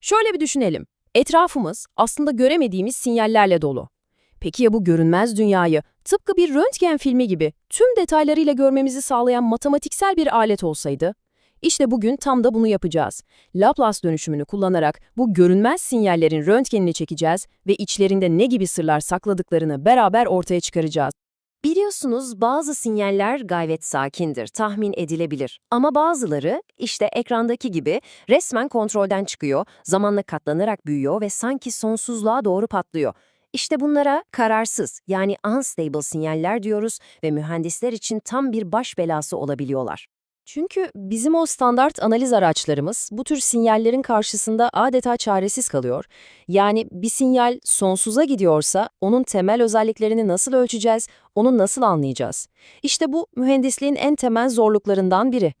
Şöyle bir düşünelim. Etrafımız aslında göremediğimiz sinyallerle dolu. Peki ya bu görünmez dünyayı tıpkı bir röntgen filmi gibi tüm detaylarıyla görmemizi sağlayan matematiksel bir alet olsaydı? İşte bugün tam da bunu yapacağız. Laplace dönüşümünü kullanarak bu görünmez sinyallerin röntgenini çekeceğiz ve içlerinde ne gibi sırlar sakladıklarını beraber ortaya çıkaracağız. Biliyorsunuz bazı sinyaller gayet sakindir, tahmin edilebilir. Ama bazıları işte ekrandaki gibi resmen kontrolden çıkıyor, zamanla katlanarak büyüyor ve sanki sonsuzluğa doğru patlıyor. İşte bunlara kararsız yani unstable sinyaller diyoruz ve mühendisler için tam bir baş belası olabiliyorlar. Çünkü bizim o standart analiz araçlarımız bu tür sinyallerin karşısında adeta çaresiz kalıyor. Yani bir sinyal sonsuza gidiyorsa onun temel özelliklerini nasıl ölçeceğiz, onu nasıl anlayacağız? İşte bu mühendisliğin en temel zorluklarından biri.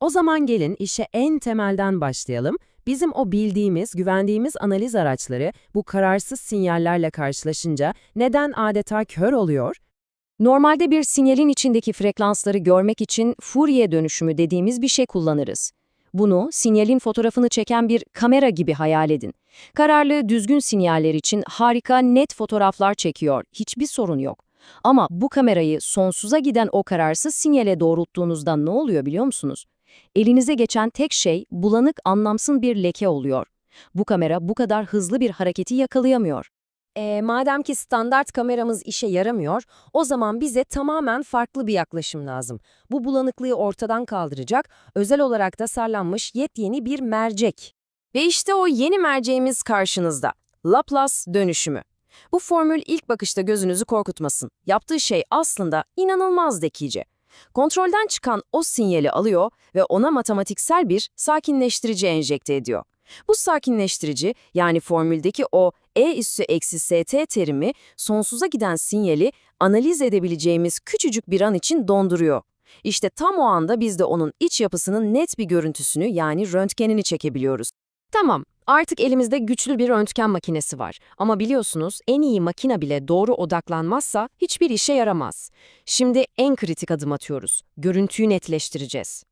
O zaman gelin işe en temelden başlayalım. Bizim o bildiğimiz, güvendiğimiz analiz araçları bu kararsız sinyallerle karşılaşınca neden adeta kör oluyor? Normalde bir sinyalin içindeki frekansları görmek için Fourier dönüşümü dediğimiz bir şey kullanırız. Bunu sinyalin fotoğrafını çeken bir kamera gibi hayal edin. Kararlı, düzgün sinyaller için harika, net fotoğraflar çekiyor, hiçbir sorun yok. Ama bu kamerayı sonsuza giden o kararsız sinyale doğrulttuğunuzda ne oluyor biliyor musunuz? Elinize geçen tek şey bulanık, anlamsız bir leke oluyor. Bu kamera bu kadar hızlı bir hareketi yakalayamıyor. E, madem ki standart kameramız işe yaramıyor, o zaman bize tamamen farklı bir yaklaşım lazım. Bu bulanıklığı ortadan kaldıracak, özel olarak tasarlanmış yepyeni bir mercek. Ve işte o yeni merceğimiz karşınızda. Laplace dönüşümü. Bu formül ilk bakışta gözünüzü korkutmasın. Yaptığı şey aslında inanılmaz zekice. Kontrolden çıkan o sinyali alıyor ve ona matematiksel bir sakinleştirici enjekte ediyor. Bu sakinleştirici yani formüldeki o e üssü eksi st terimi sonsuza giden sinyali analiz edebileceğimiz küçücük bir an için donduruyor. İşte tam o anda biz de onun iç yapısının net bir görüntüsünü yani röntgenini çekebiliyoruz. Tamam, artık elimizde güçlü bir röntgen makinesi var. Ama biliyorsunuz en iyi makine bile doğru odaklanmazsa hiçbir işe yaramaz. Şimdi en kritik adım atıyoruz. Görüntüyü netleştireceğiz.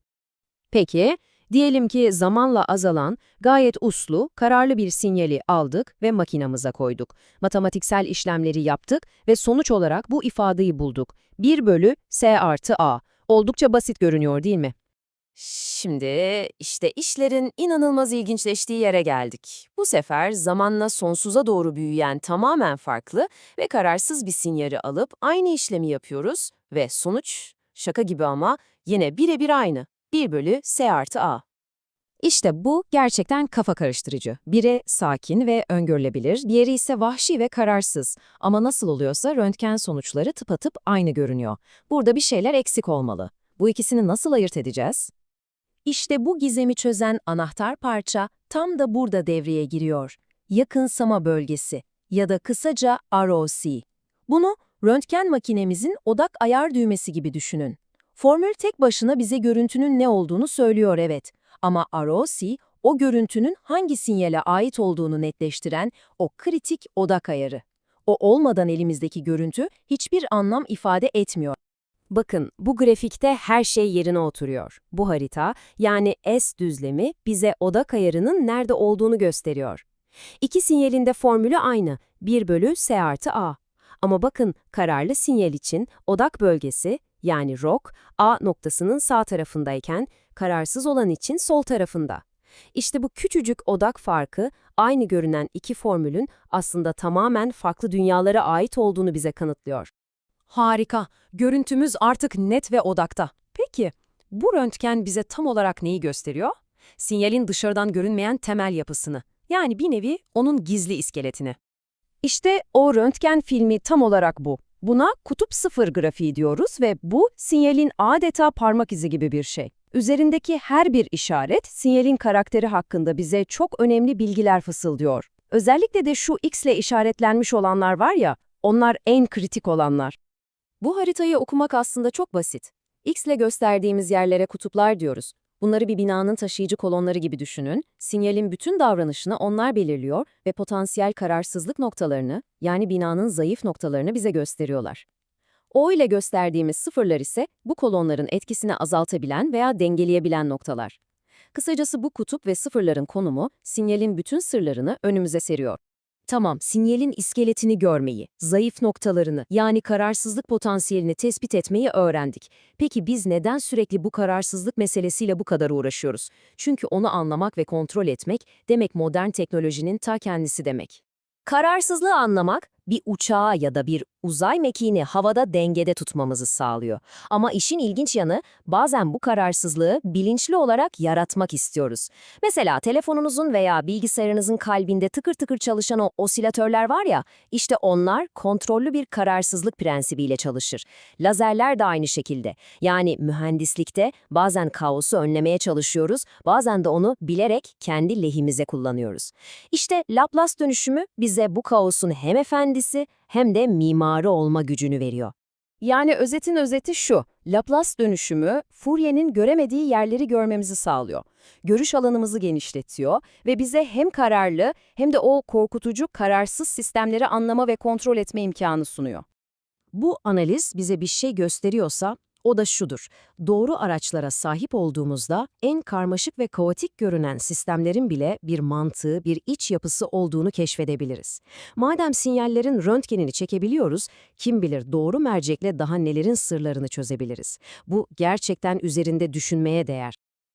Peki, Diyelim ki zamanla azalan, gayet uslu, kararlı bir sinyali aldık ve makinamıza koyduk. Matematiksel işlemleri yaptık ve sonuç olarak bu ifadeyi bulduk. 1 bölü S artı A. Oldukça basit görünüyor değil mi? Şimdi işte işlerin inanılmaz ilginçleştiği yere geldik. Bu sefer zamanla sonsuza doğru büyüyen tamamen farklı ve kararsız bir sinyali alıp aynı işlemi yapıyoruz ve sonuç, şaka gibi ama yine birebir aynı. 1 bölü S artı A. İşte bu gerçekten kafa karıştırıcı. Biri sakin ve öngörülebilir, diğeri ise vahşi ve kararsız. Ama nasıl oluyorsa röntgen sonuçları tıpatıp aynı görünüyor. Burada bir şeyler eksik olmalı. Bu ikisini nasıl ayırt edeceğiz? İşte bu gizemi çözen anahtar parça tam da burada devreye giriyor. Yakınsama bölgesi ya da kısaca ROC. Bunu röntgen makinemizin odak ayar düğmesi gibi düşünün. Formül tek başına bize görüntünün ne olduğunu söylüyor evet. Ama ROC, o görüntünün hangi sinyale ait olduğunu netleştiren o kritik odak ayarı. O olmadan elimizdeki görüntü hiçbir anlam ifade etmiyor. Bakın, bu grafikte her şey yerine oturuyor. Bu harita, yani S düzlemi, bize odak ayarının nerede olduğunu gösteriyor. İki sinyalin de formülü aynı, 1 bölü S artı A. Ama bakın, kararlı sinyal için odak bölgesi, yani ROK, A noktasının sağ tarafındayken kararsız olan için sol tarafında. İşte bu küçücük odak farkı aynı görünen iki formülün aslında tamamen farklı dünyalara ait olduğunu bize kanıtlıyor. Harika, görüntümüz artık net ve odakta. Peki, bu röntgen bize tam olarak neyi gösteriyor? Sinyalin dışarıdan görünmeyen temel yapısını, yani bir nevi onun gizli iskeletini. İşte o röntgen filmi tam olarak bu. Buna kutup sıfır grafiği diyoruz ve bu sinyalin adeta parmak izi gibi bir şey. Üzerindeki her bir işaret sinyalin karakteri hakkında bize çok önemli bilgiler fısıldıyor. Özellikle de şu X ile işaretlenmiş olanlar var ya, onlar en kritik olanlar. Bu haritayı okumak aslında çok basit. X ile gösterdiğimiz yerlere kutuplar diyoruz. Bunları bir binanın taşıyıcı kolonları gibi düşünün. Sinyalin bütün davranışını onlar belirliyor ve potansiyel kararsızlık noktalarını, yani binanın zayıf noktalarını bize gösteriyorlar. O ile gösterdiğimiz sıfırlar ise bu kolonların etkisini azaltabilen veya dengeleyebilen noktalar. Kısacası bu kutup ve sıfırların konumu sinyalin bütün sırlarını önümüze seriyor. Tamam, sinyalin iskeletini görmeyi, zayıf noktalarını yani kararsızlık potansiyelini tespit etmeyi öğrendik. Peki biz neden sürekli bu kararsızlık meselesiyle bu kadar uğraşıyoruz? Çünkü onu anlamak ve kontrol etmek demek modern teknolojinin ta kendisi demek. Kararsızlığı anlamak, bir uçağı ya da bir uzay mekiğini havada dengede tutmamızı sağlıyor. Ama işin ilginç yanı, bazen bu kararsızlığı bilinçli olarak yaratmak istiyoruz. Mesela telefonunuzun veya bilgisayarınızın kalbinde tıkır tıkır çalışan o osilatörler var ya, işte onlar kontrollü bir kararsızlık prensibiyle çalışır. Lazerler de aynı şekilde. Yani mühendislikte bazen kaosu önlemeye çalışıyoruz, bazen de onu bilerek kendi lehimize kullanıyoruz. İşte Laplace dönüşümü bize bu kaosun hem efendisi hem de mimarı olma gücünü veriyor. Yani özetin özeti şu, Laplace dönüşümü Fourier'in göremediği yerleri görmemizi sağlıyor. Görüş alanımızı genişletiyor ve bize hem kararlı hem de o korkutucu kararsız sistemleri anlama ve kontrol etme imkanı sunuyor. Bu analiz bize bir şey gösteriyorsa o da şudur. Doğru araçlara sahip olduğumuzda en karmaşık ve kaotik görünen sistemlerin bile bir mantığı, bir iç yapısı olduğunu keşfedebiliriz. Madem sinyallerin röntgenini çekebiliyoruz, kim bilir doğru mercekle daha nelerin sırlarını çözebiliriz. Bu gerçekten üzerinde düşünmeye değer.